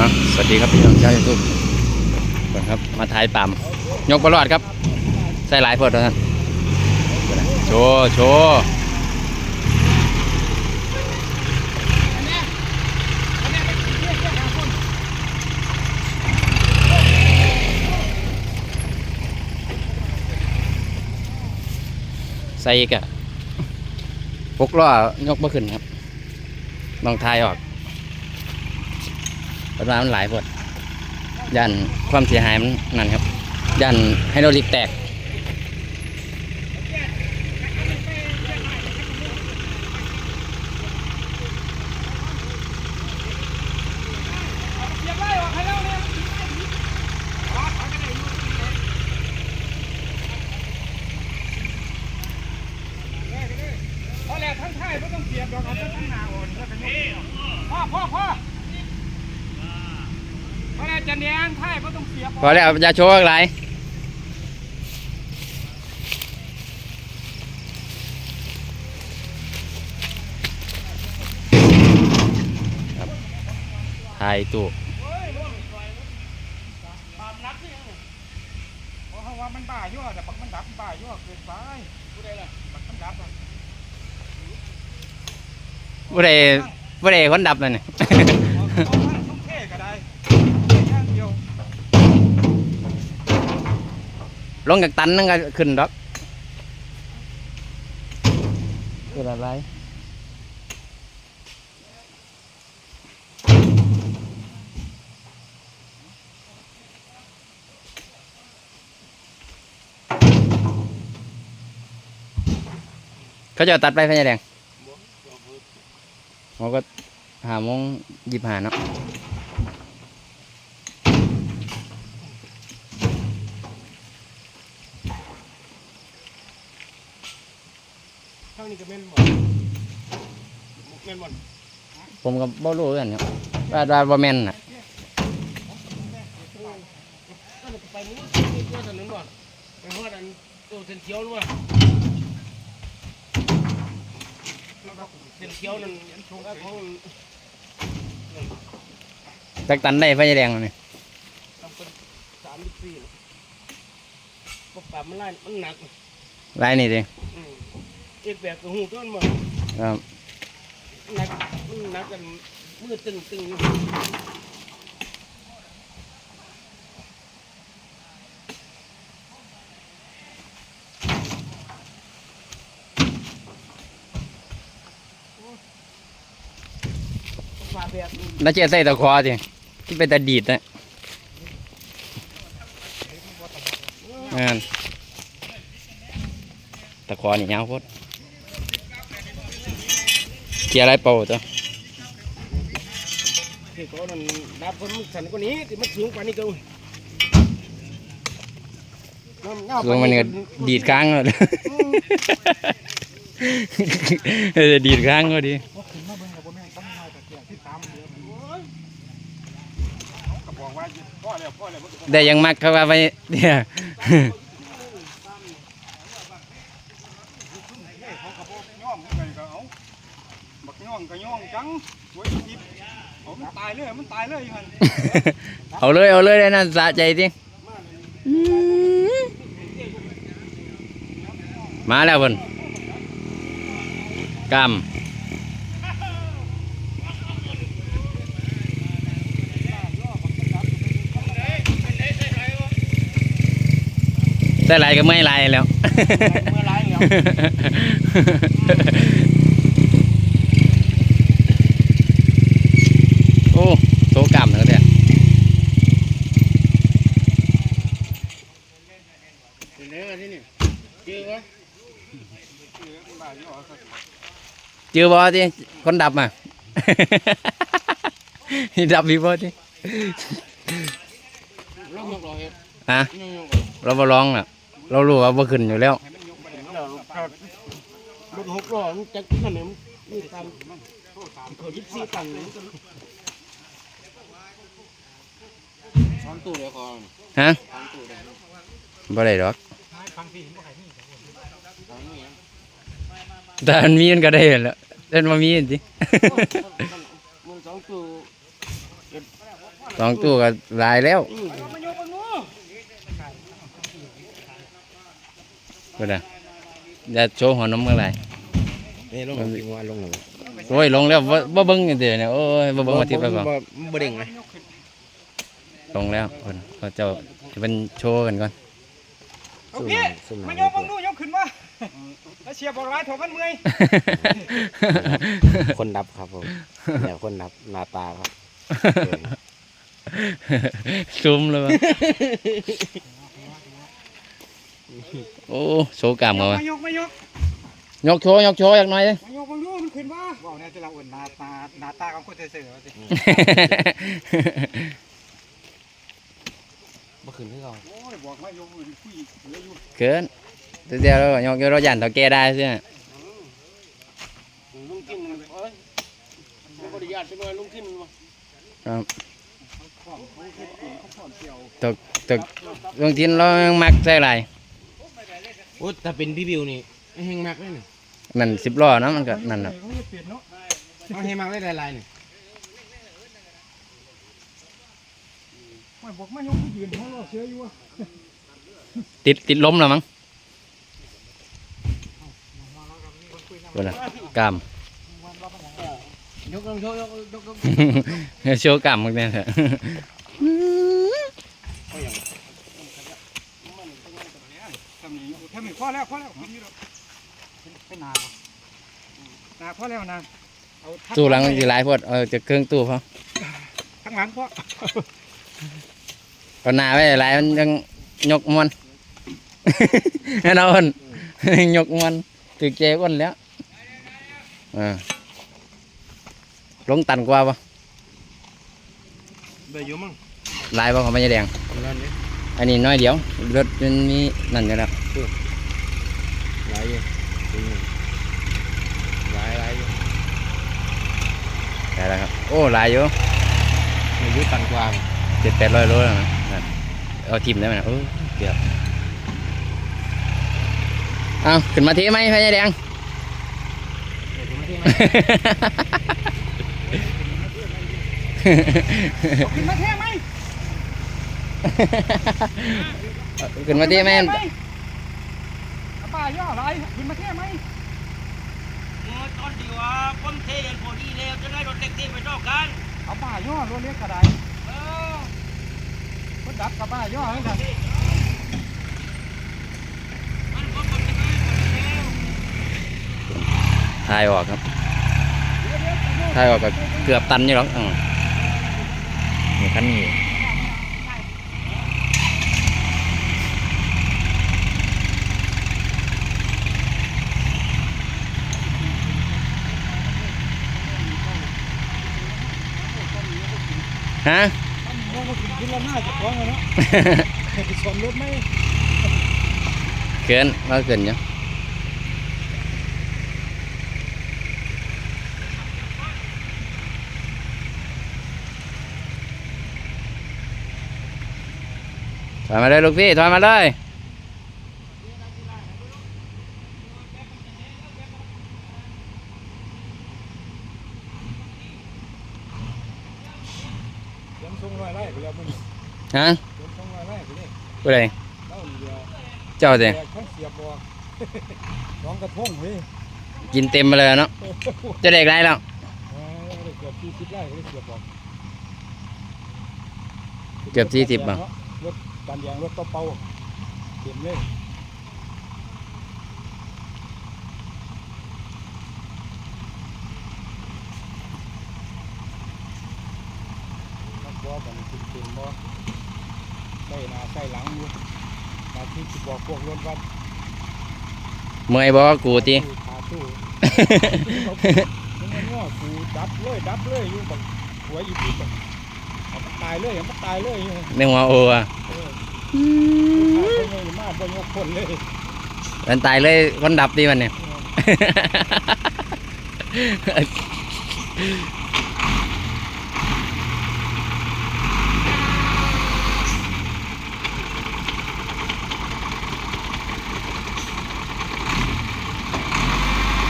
อะสวัสดีครับพี่น้องชาวยูทูบก่อนครับ มาถ่ายปั๊มยกบอลอดครับ ใส่หลายเพิดแล้วท่านโชว์โชว์ใส่อีกอะพกล้อยกบ่ขึ้นครับลองทายออกป ระมามันหลายพดยันความเสียหายมันนั่นครับยันไฮโดรลิกแตกทั้งไทยไม่ต้องเสียบดอกเอาแต่ทั้งหนาอ่อนแล้วกันนี่พ่อพ่อ พ่อพอแล้วจะแนงท้ายไม่ต้องเสียบพอแล้วอย่าโชว์อะไรครับถ่ายตู้ความนักที่ยังเพราะว่ามันบ้ายั่วแต่ปักมันดับบ้ายั่วเกินไปผู้ใดล่ะปักมันดับอะบ่ได้บ่ได้คนดับเลยนี่เอา ลงจากตันนั่นก็ขึ้นดอกเกิดอะไรเขาจะเอาตัดไปพญาแดงเขาก็หาโมงยิบหาเนาะ ข้างนี้ก็ เม่นหมดเม่นหมดผมก็บ่รู้กันครับว่าว่าบ่แม่นน่ะไปนู้นไปถนนก่อนไปฮอดอันตัวเส้นเขียวนู่นว่ะเส้นเขียวนั่นของของจักตันได้พญาแดงนี่ทำเป็นสามสิบสี่ก็ปรับมันไล่มันหนักลายนี่ดิอืม เอกแบบกับหูต้นมาครับหนักมันหนักกันมือตึงตึงอยู่ฝ่าแบบนี้น่าจะใส่ตะคอสิที่เป็นตะดีดนะนั่นตะคอนี่ยาวโพด เกียร์อะไรเป่าตัวที่เขานั่นดับคนมันสันกว่านี้ที่มันสูงกว่านี้เกินน้ำเงาคือมันก็ดีดค้างเลยเออดีดค้างก็ดีพวกขึ้นมาเบิ่งกับบ่แม่นต้องมาแต่เกียร์ที่ตามเดือโอ้ยก็บอกว่าพ่อแล้วพ่อแล้วมันก็ได้ยังมักเขาว่าไปเนี่ย เขาก็บอกย่อมกันก็เอาบักย่องก็ย่อง จังโว้ยทิพย์เอามันตายเลยมันตายเลยมันเอาเลยเอาเลยได้นั่นสะใจจริงมาแล้วเพิ่นกำได้หลายก็ไม่หลายแล้วเมื่อไรเนาะ โอ้โซกำแล้วเนี่ย เป็นไงวะที่นี่เจอวะเจอบอที่คนดับมา ดับอีกบอที่ลองยกรอเฮ็ดฮะยกยกเราบ่ร้องน่ะ เรารู้ว่าบ่ขึ้นอยู่แล้วเรารถหกล้อมันจะนั่นเนี่ยมันนี่ตามเขายิบซี่ตันเลยซ้อนตู้เดี๋ยวก่อนฮะซ้อนตู้เดี๋ยวบ่ได้ดอกฟังพี่บ่ให้นี่ซ้อนนี่ แต่มันมีมันก็ได้แหล้วแต่มันมีจริงมันสองตู้สองตู้ก็หลายแล้วอืมเอามายกมันงูก็ได้จะโชว์หัวนมเมื่อไหร่นี่ลงจริงว่าลงหนูโอ้ยลงแล้วบ่บ่เบิ่งเดี๋ยวเนี่ยโอ้ยบ่เบิ่งมาทิพย์ไปก่อนบ่เด้งไหมลงแล้วคนเขาเจ้าจะเป็นโชว์กันก่อน เอาพี่มายกมันงูยกขึ้นมาแล้วเชียร์บอกร้ายถอมันเมื่อยคนดับครับผมเดี๋ยวคนดับหน้าตาครับซุ่มเลยวะโอ้โชว์กล้ามเขาวะมายกมายกยกโชว์ยกโชว์อยากหน่อยมายกมันงูมันขึ้นมาบอกเนี่ยจะเราอุ่นหน้าตาหน้าตาของคนเสือๆว่าสิบ่ขึ้นที่เรา เหลืออยู่เกินเดี๋ยวเรายกเราหยันเท่าแกได้ใช่ไหมลุงกินเอ้ยบ่ได้ญาติไปหน่อยลุงกินมาครับความเขาเฮ็ดกินเขาพร้อมเกี่ยวตกตกบางทีเรายังมักใส่อะไรโอ้แต่เป็นพี่บิวนี่แห้งมากเลยนี่นั่นสิบล้อเนาะมันก็นั่นน่ะเขาจะเปลี่ยนเนาะเอาแห้งมากเลยลายๆนี่ไม่บอกมายกยืนเขารอเสืออยู่อะ ติดติดล้มแล้วมั้งคนละกล้ามยกลงโชว์ยกยกยกโชว์กล้ามมึงเนี่ยเถอะพอแล้วพอแล้วนนี่หรอกเป็นนานาพอแล้วนาตู้หลังมันสิหลายพอดเออจะเครื่องตู้เขาข้างหลังพอเอาหน้าไว้หลายมันยังยกมว นให้เราคนยกมวนถือเจก้นแล้วอ่าลงตันกว่าปะเบยอยู่มั้งลายปะของมันจะแดงนั่นนี่อันนี้น้อยเดียวรถมันมีนั่นอยู่แล้วหลายอยู่จริงหลายหลายอยู่ได้แล้วครับโอ้หลายอยู่อายุตันกว่าเจ็ดแปดร้อยโลแล้วนะนั่นเอาทิมได้ไหมนะโอ้เกือบ เอาขึ้นมาเทไหมพญาแดง ขึ้นมาเท่ไหมขึ้นมาเทไหมเอาป้าย่ออะไรขึ้นมาเท่ไหมตอนดีว่าคนเทยันพอดีแล้วจะได้รถเล็กที่ไปชอบกันเอาป้าย่อรถเล็กกระไดคนดับกับป้าย่อให้กัน ทายออกครับทายออกก็เกือบตันอยู่หรอกอืมนี่คันนี้ฮะโอ้โหขึ้นแล้วหน้าจะคล้องเลยเนาะไปชนรถไหมเกินเราเกินอยู่ ถอยมาเลยลูกพี่ถอยมาเลยฮะอยไล่ไปเลยผู้ใดเล่าเรือเจ้าเองกระพงเฮ้ยกินเต็มไปเลยเนาะจะเด็กไรแล้วเออเกือบที่คิดไล่เลยเสียบบอกเกือบสี่สิบอะ รถการยางรถเป่าเต็มเลยนักบอลกันติดเต็มบอใส่หน้าใส่หลังอยู่มาที่สิบอกพวกรถว่าเมื่อยบอกกูตีขาตู้มันง้อกูดับเลยดับเลยอยู่แบบหัวอีพีแบบเอามันตายเลยเอามันตายเลยอยู่ในหัวโออะ เออตายคนเลยมาบนยกคนเลยมันตายเลยคนดับดีมันเนี่ย